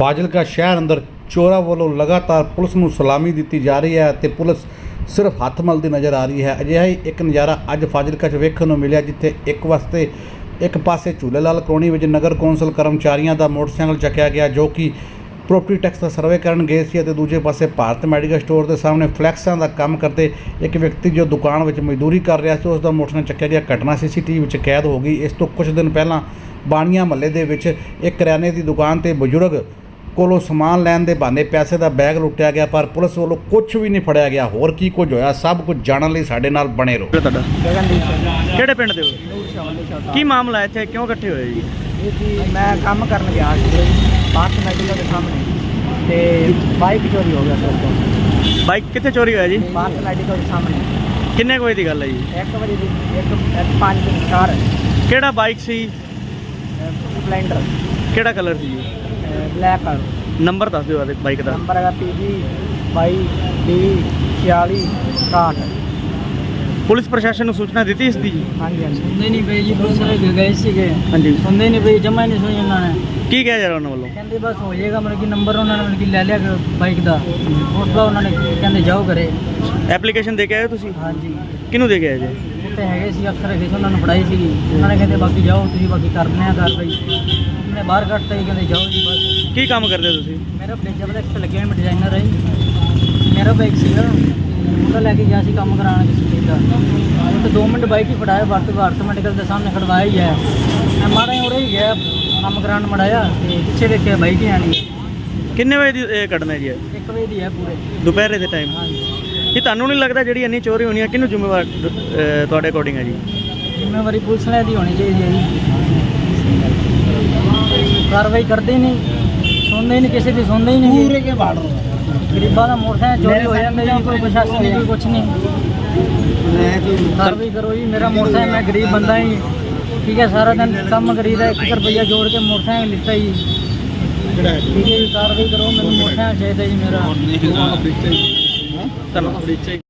ਫਾਜ਼ਿਲਕਾ ਸ਼ਹਿਰ ਅੰਦਰ ਚੋਰਾਂ ਵੱਲੋਂ ਲਗਾਤਾਰ ਪੁਲਿਸ ਨੂੰ ਸਲਾਮੀ ਦਿੱਤੀ ਜਾ ਰਹੀ ਹੈ ਤੇ ਪੁਲਿਸ ਸਿਰਫ ਹੱਥ ਮਲਦੀ ਨਜ਼ਰ ਆ ਰਹੀ ਹੈ। ਅਜਿਹਾ ਹੀ ਇੱਕ ਨਜ਼ਾਰਾ ਅੱਜ ਫਾਜ਼ਿਲਕਾ 'ਚ ਵੇਖਣ ਨੂੰ ਮਿਲਿਆ, ਜਿੱਥੇ ਇੱਕ ਵਾਸਤੇ ਇੱਕ ਪਾਸੇ ਝੂਲੇ ਲਾਲ ਕਲੋਨੀ ਵਿੱਚ ਨਗਰ ਕੌਂਸਲ ਕਰਮਚਾਰੀਆਂ ਦਾ ਮੋਟਰਸਾਈਕਲ ਚੱਕਿਆ ਗਿਆ, ਜੋ ਕਿ ਪ੍ਰੋਪਰਟੀ ਟੈਕਸ ਦਾ ਸਰਵੇ ਕਰਨ ਗਏ ਸੀ ਅਤੇ ਦੂਜੇ ਪਾਸੇ ਭਾਰਤ ਮੈਡੀਕਲ ਸਟੋਰ ਦੇ ਸਾਹਮਣੇ ਫਲੈਕਸਾਂ ਦਾ ਕੰਮ ਕਰਦੇ ਇੱਕ ਵਿਅਕਤੀ ਜੋ ਦੁਕਾਨ ਵਿੱਚ ਮਜ਼ਦੂਰੀ ਕਰ ਰਿਹਾ ਸੀ ਉਸ ਦਾ ਮੋਟਰਸਾਈਕਲ ਚੱਕਿਆ ਗਿਆ। ਘਟਨਾ ਸੀਸੀਟੀਵੀ ਵਿੱਚ ਕੈਦ ਹੋ ਗਈ। ਇਸ ਤੋਂ ਕੁਝ ਦਿਨ ਪਹਿਲਾਂ ਬਾਣੀਆਂ ਮਹੱਲੇ ਦੇ ਵਿੱਚ ਇੱਕ ਕਰਿਆਨੇ ਦੀ ਦੁਕਾਨ ਤੇ ਬਜ਼ੁਰਗ ਕੋਲੋਂ ਸਮਾਨ ਲੈਣ ਦੇ ਬਹਾਨੇ ਪੈਸੇ ਦਾ ਬੈਗ ਲੁੱਟਿਆ ਗਿਆ ਪਰ ਪੁਲਿਸ ਵੱਲੋਂ ਕੁਝ ਵੀ ਨਹੀਂ ਫੜਿਆ ਗਿਆ। ਹੋਰ ਕੀ ਕੁਝ ਹੋਇਆ? ਸਭ ਕੁਝ ਜਾਣਨ ਲਈ ਸਾਡੇ ਨਾਲ ਬਣੇ ਰਹੋ। ਤੁਹਾਡਾ? ਗਗਨਦੀਪ ਸਿੰਘ। ਕਿਹੜੇ ਪਿੰਡ ਦੇ ਹੋ? ਨੂਰ ਸ਼ਾਹ ਦੇ ਸ਼ਾਹ ਕੀ ਮਾਮਲਾ ਹੈ ਇੱਥੇ? ਕਿਉਂ ਇਕੱਠੇ ਹੋਏ ਜੀ? ਇਹ ਜੀ ਮੈਂ ਕੰਮ ਕਰਨ ਗਿਆ ਸੀ। ਬਾਤ ਮੈਡੀਕਲ ਦੇ ਸਾਹਮਣੇ। ਤੇ ਬਾਈਕ ਚੋਰੀ ਹੋ ਗਿਆ ਸਰ ਤੋਂ ਬਾਈਕ ਕਿੱਥੇ ਚੋਰੀ ਹੋਇਆ ਜੀ? ਬਾਤ ਮੈਡੀਕਲ ਦੇ ਸਾਹਮਣੇ। ਕਿੰਨੇ ਵਜੇ ਦੀ ਗੱਲ ਹੈ ਜੀ? 1 ਵਜੇ ਦੀ ਇੱਕ ਇੱਕ ਪੰਜ ਦੀ ਕਾਰ ਕਿਹੜਾ ਬਾਈਕ ਸੀ? ਸਪਲੈਂਡਰ ਕਿਹੜਾ ਕਲਰ ਸੀ ਜੀ? ਬਲੈਕ ਨੰਬਰ ਦੱਸ ਦਿਓ ਉਹਦੇ ਬਾਈਕ ਦਾ। ਨੰਬਰ ਹੈਗਾ ਪੀਜੀ 22 ਡੀ 46 61 ਪੁਲਿਸ ਪ੍ਰਸ਼ਾਸਨ ਨੂੰ ਸੂਚਨਾ ਦਿੱਤੀ ਇਸ ਦੀ? ਜੀ ਹਾਂਜੀ ਹਾਂਜੀ। ਸੁਣਦੇ ਨਹੀਂ ਪਏ ਜੀ ਪੁਲਿਸ ਵਾਲੇ ਗਏ ਸੀਗੇ। ਹਾਂਜੀ। ਸੁਣਦੇ ਨਹੀਂ ਪਏ ਜਮਾ ਨਹੀਂ ਸੁਣੀ ਉਹਨਾਂ ਨੇ। ਕੀ ਕਿਹਾ ਜਾ ਰਿਹਾ ਉਹਨਾਂ ਵੱਲੋਂ? ਕਹਿੰਦੇ ਬਸ ਹੋ ਜਾਏਗਾ ਮਤਲਬ ਕਿ ਨੰਬਰ ਉਹਨਾਂ ਨੇ ਮਤਲਬ ਕਿ ਲੈ ਲਿਆ ਬਾਈਕ ਦਾ। ਉਸ ਦਾ ਉਹਨਾਂ ਨੇ ਕਹਿੰਦੇ ਜਾਓ ਘਰੇ। ਐਪਲੀਕੇਸ਼ਨ ਦੇ ਕੇ ਆਏ ਹੋ ਤੁਸੀਂ? ਹਾਂਜੀ। ਕਿਹਨੂੰ ਦੇ ਕੇ ਆਏ ਜੀ? ਉੱਥੇ ਹੈਗੇ ਸੀ ਅਫਸਰ ਹੈਗੇ ਸੀ ਉਹਨਾਂ ਨੂੰ ਫੜਾਈ ਸੀਗੀ। ਉਹਨਾਂ ਨੇ ਕਹਿੰਦੇ ਬਾਕੀ ਜਾਓ ਤੁਸੀਂ ਬਾਕੀ ਕਰ ਆ ਕਾਰਵਾਈ। ਉਹਨੇ ਬਾਹਰ ਕੱਢਤਾ ਜੀ ਕਹਿੰਦੇ ਜਾਓ ਜੀ ਬਸ। ਕੀ ਕੰਮ ਕਰਦੇ ਹੋ ਤੁਸੀਂ? ਮੇਰਾ ਬਲੇਜਰ ਦਾ ਇੱਕ ਲੱਗਿਆ ਮੈਂ ਡਿਜ਼ਾਈਨਰ ਹੈ ਜੀ। ਮੇਰਾ ਬਾਈਕ ਸੀਗਾ ਉਹਦਾ ਲੈ ਕੇ ਗਿਆ ਸੀ ਕੰਮ ਕਰਾਉਣ ਕਿਸੇ ਚੀਜ਼ ਦਾ। ਉਹ ਤੇ 2 ਮਿੰਟ ਬਾਈਕ ਹੀ ਫੜਾਇਆ ਵਰਤ ਭਾਰਤ ਮੈਡੀਕਲ ਦੇ ਸਾਹਮਣੇ ਖੜਵਾਇਆ ਹੀ ਹੈ। ਮੈਂ ਮਾੜਾ ਹੀ ਉਰੇ ਹੀ ਗਿਆ ਕੰਮ ਕਰਾਉਣ ਮੜਾਇਆ ਤੇ ਪਿੱਛੇ ਦੇਖਿਆ ਬਾਈਕ ਹੀ ਆਣੀ ਕਿੰਨੇ ਵਜੇ ਦੀ ਇਹ ਘਟਨਾ ਜੀ ਇਹ? 1 ਵਜੇ ਦੀ ਹੈ ਪੂਰੇ। ਦੁਪਹਿਰੇ ਦੇ ਟਾਈਮ ਹਾਂਜੀ। ਇਹ ਤੁਹਾਨੂੰ ਨਹੀਂ ਲੱਗਦਾ ਜਿਹੜੀ ਇੰਨੀ ਚੋਰੀ ਹੋਣੀ ਹੈ ਕਿਹਨੂੰ ਜ਼ਿੰਮੇਵਾਰ ਅਹ, ਤੁਹਾਡੇ ਅਕੋਰਡਿੰਗ ਹੈ ਜੀ? ਜ਼ਿੰਮੇਵਾਰੀ ਪੁਲਿਸ ਨੇ ਦੀ ਹੋਣੀ ਚਾਹੀਦੀ ਹੈ ਜੀ। ਕਾਰਵਾਈ ਕਰਦੇ ਨਹੀਂ ਸੁਣਦੇ ਹੀ ਨਹੀਂ ਕਿਸੇ ਦੀ ਸੁਣਦੇ ਹੀ ਨਹੀਂ। ਪੂਰੇ ਕੇ ਬਾੜ ਗਰੀਬਾਂ ਦਾ ਮੋਟਰਸਾਈਕਲ ਚੋਰੀ ਹੋ ਜਾਂਦਾ ਜੀ ਕੋਈ ਪ੍ਰਸ਼ਾਸਨ ਨਹੀਂ। ਕੋਈ ਕੁਛ ਨਹੀਂ। ਕਾਰਵਾਈ ਕਰੋ ਜੀ ਮੇਰਾ ਮੋਟਰਸਾਈਕਲ ਮੈਂ ਗਰੀਬ ਬੰਦਾ ਹੀ ਠੀਕ ਹੈ ਸਾਰਾ ਦਿਨ ਕੰਮ ਕਰੀਦਾ 1 ਰੁਪਈਆ ਜੋੜ ਕੇ ਮੋਟਰਸਾਈਕਲ ਲਿੱਤਾ ਜੀ। ਠੀਕ ਹੈ ਜੀ ਕਾਰਵਾਈ ਕਰੋ ਮੈਨੂੰ ਮੋਟਰਸਾਈਕਲ ਚਾਹੀਦਾ ਜੀ ਮੇਰਾ। ਧੰਨਵਾਦ